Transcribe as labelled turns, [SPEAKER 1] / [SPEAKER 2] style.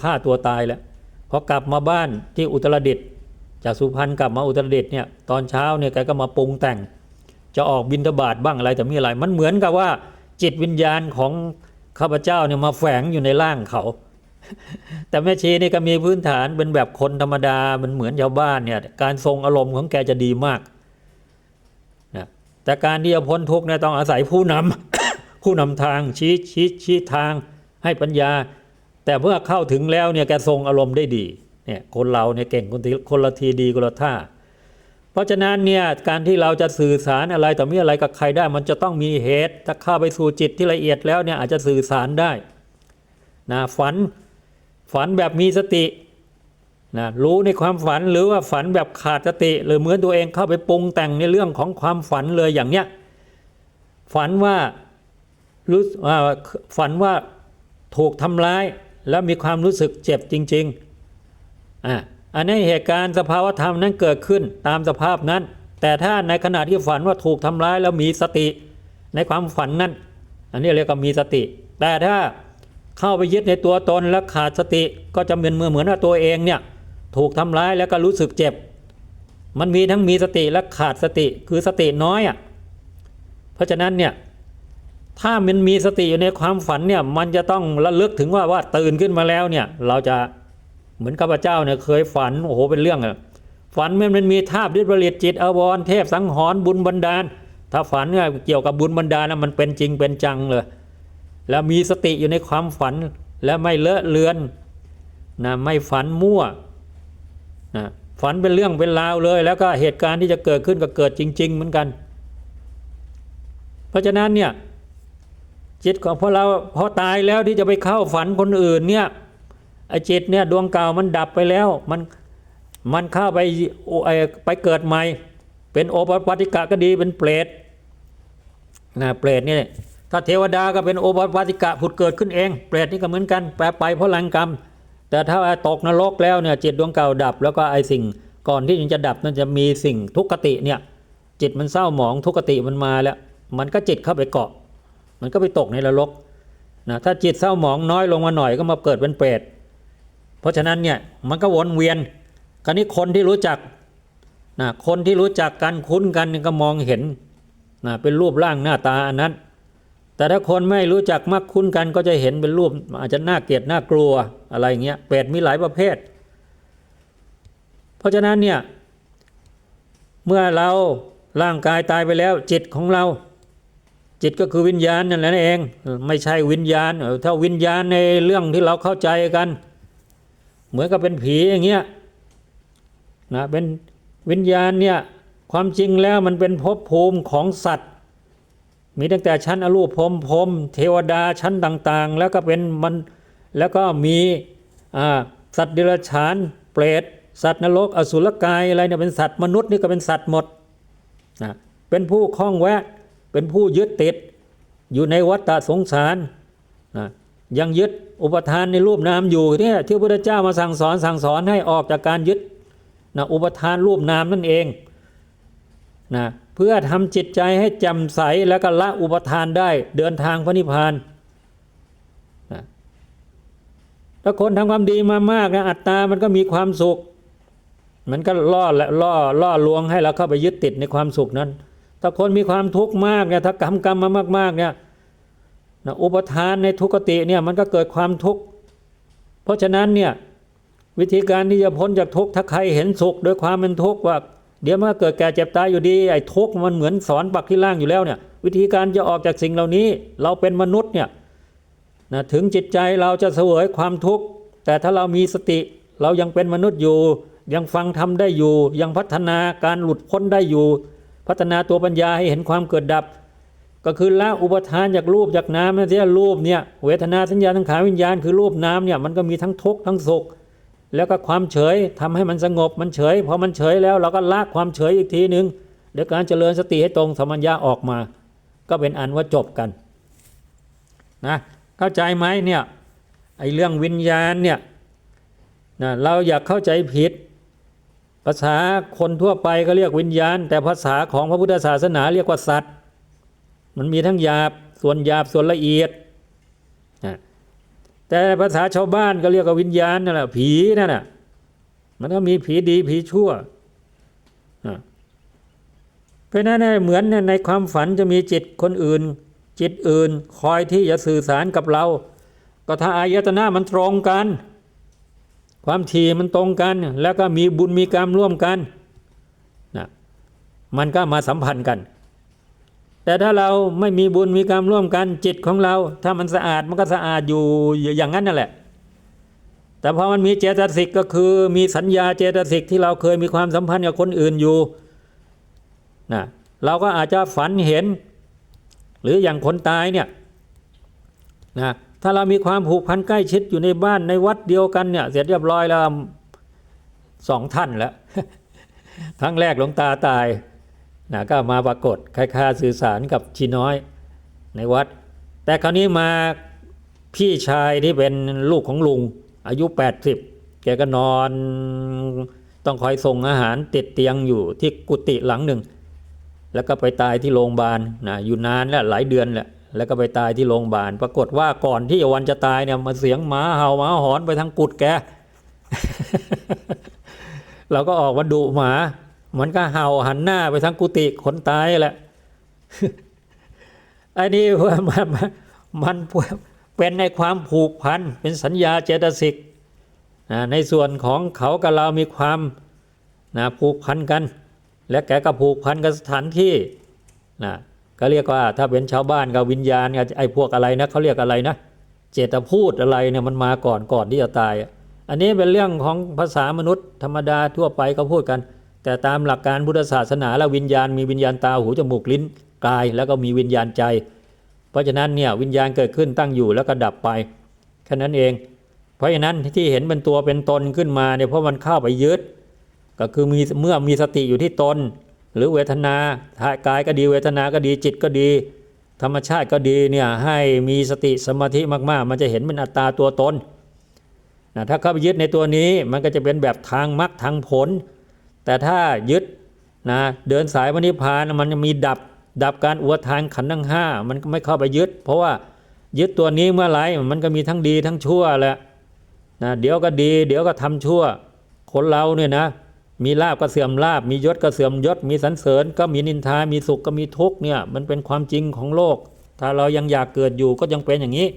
[SPEAKER 1] ฆ่าตัวตายแล้วพอกลับมาบ้านที่อุตรดิตถ์จากสุพรรณกลับมาอุตรดิตถ์เนี่ยตอนเช้าเนี่ยแกก็มาปรุงแต่ง จะออกบินทบาทบ้างอะไรแต่มีอะไร มันเหมือนกับว่า จิตวิญญาณของข้าพเจ้าเนี่ยมาแฝงอยู่ในร่างเขา แต่แม่ชีนี่ก็มีพื้นฐานเป็นแบบคนธรรมดามันเหมือนชาวบ้านเนี่ยการทรงอารมณ์ของแกจะดีมากนะแต่การที่จะพ้นทุกข์เนี่ยต้องอาศัยผู้นำ ผู้นำทางชี้ชี้ชี้ทางให้ปัญญา แต่เมื่อเข้าถึงแล้วเนี่ยแกทรงอารมณ์ได้ดีเนี่ยคนเราเนี่ยเก่งคนทีคนละทีดีคนละท่า เพราะฉะนั้นเนี่ยการที่เราจะสื่อสารอะไรต่อมีอะไรกับใครได้มันจะต้องมีเหตุ ถ้าเข้าไปสู่จิตที่ละเอียดแล้วเนี่ยอาจจะสื่อสารได้นะฝันฝันแบบมีสตินะรู้ในความฝันหรือว่าฝันแบบขาดสติ หรือเหมือนตัวเองเข้าไปปรุงแต่งในเรื่องของความฝันเลยอย่างเนี้ยฝันว่ารู้ฝันว่าถูกทำร้าย แล้วมีความรู้สึกเจ็บจริงๆอ่าอันนี้เหตุการณ์สภาวธรรมนั้นเกิดขึ้นตามสภาพนั้น แต่ถ้าในขณะที่ฝันว่าถูกทำร้ายแล้วมีสติ ในความฝันนั้น อันนี้เรียกว่ามีสติ แต่ถ้าเข้าไปยึดในตัวตนแล้วขาดสติก็จะเป็นเมื่อเหมือนว่าตัวเองเนี่ยถูกทำร้ายแล้วก็รู้สึกเจ็บ มันมีทั้งมีสติและขาดสติคือสติน้อยอะเพราะฉะนั้นเนี่ย ถ้ามันมีสติอยู่ในความฝันเนี่ยมันจะต้องระลึกถึงว่าว่าตื่นขึ้นมาแล้วเนี่ยเราจะเหมือนข้าพเจ้าเนี่ยเคยฝันโอ้โหเป็นเรื่องอะฝันมันมันมีธาตุดิบริตจิตอวรเทพสังหรณ์บุญบันดาล ถ้าฝันเนี่ยเกี่ยวกับบุญบันดาลนะมันเป็นจริงเป็นจังเลย แล้วมีสติอยู่ในความฝันและไม่เลอะเลือนนะไม่ฝันมั่วนะฝันเป็นเรื่องเป็นราวเลย แล้วก็เหตุการณ์ที่จะเกิดขึ้นก็เกิดจริง ๆ เหมือนกัน เพราะฉะนั้นเนี่ย จิตของพอเราพอตายแล้วที่จะไปเข้าฝันคนอื่นเนี่ยไอ้จิตเนี่ยดวงเก่ามันดับไปแล้ว มันมันเข้าไปโอไอไปเกิดใหม่ เป็นโอปปาติกะก็ดีเป็นเปรตนะเปรตเนี่ยถ้าเทวดาก็เป็นโอปปาติกะผุดเกิดขึ้นเอง เปรตนี่ก็เหมือนกันแปลไปเพราะแรงกรรม แต่ถ้าตกนรกแล้วเนี่ยจิตดวงเก่าดับ แล้วก็ไอสิ่งก่อนที่มันจะดับมันจะมีสิ่งทุกขติเนี่ยจิตมันเศร้าหมองทุกขติมันมาแล้ว มันก็จิตเข้าไปเกาะ มันก็ไปตกในนรกนะถ้าจิตเศร้าหมองน้อยลงมาหน่อยก็มาเกิดเป็นเปรตเพราะฉะนั้นเนี่ยมันก็วนเวียนคราวนี้คนที่รู้จักนะคนที่รู้จักกันคุ้นกันก็มองเห็นนะเป็นรูปร่างหน้าตาอันนั้น แต่ถ้าคนไม่รู้จักมักคุ้นกันก็จะเห็นเป็นรูปอาจจะน่าเกลียดน่ากลัวอะไรเงี้ยเปรตมีหลายประเภท เพราะฉะนั้นเนี่ยเมื่อเราร่างกายตายไปแล้วจิตของเรา จิตก็คือวิญญาณนั่นแหละเอง ไม่ใช่วิญญาณถ้าวิญญาณในเรื่องที่เราเข้าใจกัน เหมือนกับเป็นผีอย่างเงี้ยนะเป็นวิญญาณเนี่ยความจริงแล้วมันเป็นภพภูมิของสัตว์ มีตั้งแต่ชั้นอรูปพรมพรมเทวดาชั้นต่างๆ แล้วก็เป็นมันแล้วก็มีสัตว์เดรัจฉานเปรตสัตว์นรกอสุรกายอะไรเนี่ยเป็นสัตว์มนุษย์นี่ก็เป็นสัตว์หมดนะเป็นผู้คล้องแวะ เป็นผู้ยึดติดอยู่ในวัฏฏสงสารนะยังยึดอุปทานในรูปนามอยู่เนี่ยที่พระพุทธเจ้ามาสั่งสอนสั่งสอนให้ออกจากการยึดนะอุปทานรูปนามนั่นเองนะเพื่อทำจิตใจให้แจ่มใสแล้วก็ละอุปทานได้เดินทางพระนิพพานนะถ้าคนทำความดีมามากนะอัตตามันก็มีความสุข มันก็ล่อและล่อล่อลวงให้เราเข้าไปยึดติดในความสุขนั้น ถ้าคนมีความทุกข์มากเนี่ยถ้ากรรมกรรมมามากๆเนี่ยนะอุปทานในทุกขติเนี่ยมันก็เกิดความทุกข์เพราะฉะนั้นเนี่ยวิธีการที่จะพ้นจากทุกข์ถ้าใครเห็นสุขโดยความเป็นทุกข์ว่า เดี๋ยวมันก็เกิดแก่เจ็บตายอยู่ดีไอ้ทุกข์มันเหมือนสอนปักที่ล่างอยู่แล้วเนี่ยวิธีการจะออกจากสิ่งเหล่านี้ เราเป็นมนุษย์เนี่ยนะถึงจิตใจเราจะเสวยความทุกข์แต่ถ้าเรามีสติเรายังเป็นมนุษย์อยู่ ยังฟังทำได้อยู่ ยังพัฒนาการหลุดพ้นได้อยู่ พัฒนาตัวปัญญาให้เห็นความเกิดดับ ก็คือละอุปทานจากรูปจากน้ำนั่นที่รูปเนี่ยเวทนาสัญญาสังขาวิญญาณคือรูปน้ำเนี่ยมันก็มีทั้งทุกข์ทั้งสุข แล้วก็ความเฉยทำให้มันสงบมันเฉยพอมันเฉยแล้วเราก็ละความเฉยอีกทีหนึ่งเดี๋ยวการเจริญสติให้ตรงสมัญญาออกมา ก็เป็นอันว่าจบกันนะเข้าใจไหมเนี่ยไอ้เรื่องวิญญาณเนี่ยนะเราอยากเข้าใจผิด ภาษาคนทั่วไปก็เรียกวิญญาณ แต่ภาษาของพระพุทธศาสนาเรียกว่าสัตว์ มันมีทั้งหยาบส่วนหยาบส่วนละเอียดแต่ภาษาชาวบ้านก็เรียกว่าวิญญาณนั่นแหละผีนั่นแหละมันก็มีผีดีผีชั่วเพราะนั้นเนี่ยเหมือนในความฝันจะมีจิตคนอื่น จิตอื่น คอยที่จะสื่อสารกับเรา ก็ถ้าอายตนะมันตรงกัน ความถี่มันตรงกัน แล้วก็มีบุญมีกรรมร่วมกันนะมันก็มาสัมพันธ์กัน แต่ถ้าเราไม่มีบุญมีกรรมร่วมกันจิตของเรา ถ้ามันสะอาดมันก็สะอาดอยู่อย่างนั้นนั่นแหละ แต่พอมันมีเจตสิกก็คือมีสัญญาเจตสิกที่เราเคยมีความสัมพันธ์กับคนอื่นอยู่นะเราก็อาจจะฝันเห็น หรืออย่างคนตายเนี่ยนะ ถ้าเรามีความผูกพันใกล้ชิดอยู่ในบ้านในวัดเดียวกันเนี่ย เสร็จเรียบร้อยแล้วสองท่านแล้วครั้งแรกหลวงตาตายนะก็มาปรากฏคล้ายๆสื่อสารกับชีน้อยในวัด แต่คราวนี้มาพี่ชายที่เป็นลูกของลุง อายุ 80 แกก็นอนต้องคอยส่งอาหารติดเตียงอยู่ที่กุฏิหลังหนึ่ง แล้วก็ไปตายที่โรงพยาบาลนะอยู่นานแล้วหลายเดือนแหละ แล้วก็ไปตายที่โรงพยาบาล ปรากฏว่าก่อนที่วันจะตายเนี่ยมาเสียงหมาเห่าหมาหอนไปทางกุดแก เราก็ออกมาดุหมา มันก็เห่าหันหน้าไปทางกุฏิคนตายแหละไอ้นี่มันมันมันเป็นในความผูกพันเป็นสัญญาเจตสิกนะในส่วนของเขากับเรามีความนะผูกพันกัน และแกก็ผูกพันกับสถานที่นะ ก็เรียกว่าถ้าเป็นชาวบ้านกับวิญญาณไอ้พวกอะไรนะเขาเรียกอะไรนะ เจตพูดอะไรเนี่ยมันมาก่อนก่อนที่จะตายอะอันนี้เป็นเรื่องของภาษามนุษย์ธรรมดาทั่วไปเขาพูดกัน แต่ตามหลักการพุทธศาสนาแล้ววิญญาณมีวิญญาณตาหูจมูกลิ้นกาย แล้วก็มีวิญญาณใจ เพราะฉะนั้นเนี่ยวิญญาณเกิดขึ้นตั้งอยู่แล้วก็ดับไปแค่นั้นเอง เพราะฉะนั้นที่เห็นเป็นตัวเป็นตนขึ้นมาเนี่ยเพราะมันเข้าไปยึดก็คือมีเมื่อมีสติอยู่ที่ตน หรือเวทนากายก็ดีเวทนาก็ดีจิตก็ดี ธรรมชาติก็ดีเนี่ยให้มีสติสมาธิมาก ๆ มันจะเห็นเป็นอัตตาตัวตนนะถ้าเข้าไปยึดในตัวนี้มันก็จะเป็นแบบทางมรรคทางผล แต่ถ้ายึดนะเดินสายมรรคนิพานมันจะมีดับดับการอวดทานขันธ์ทั้งห้ามันก็ไม่เข้าไปยึด เพราะว่ายึดตัวนี้เมื่อไหร่มันก็มีทั้งดีทั้งชั่วแหละนะเดี๋ยวก็ดี เดี๋ยวก็ทำชั่ว คนเราเนี่ยนะ มีลาบก็เสื่อมลาบ มียศก็เสื่อมยศ มีสรรเสริญ ก็มีนินทา มีสุขก็มีทุกข์เนี่ย มันเป็นความจริงของโลก ถ้าเรายังอยากเกิดอยู่ก็ยังเป็นอย่างนี้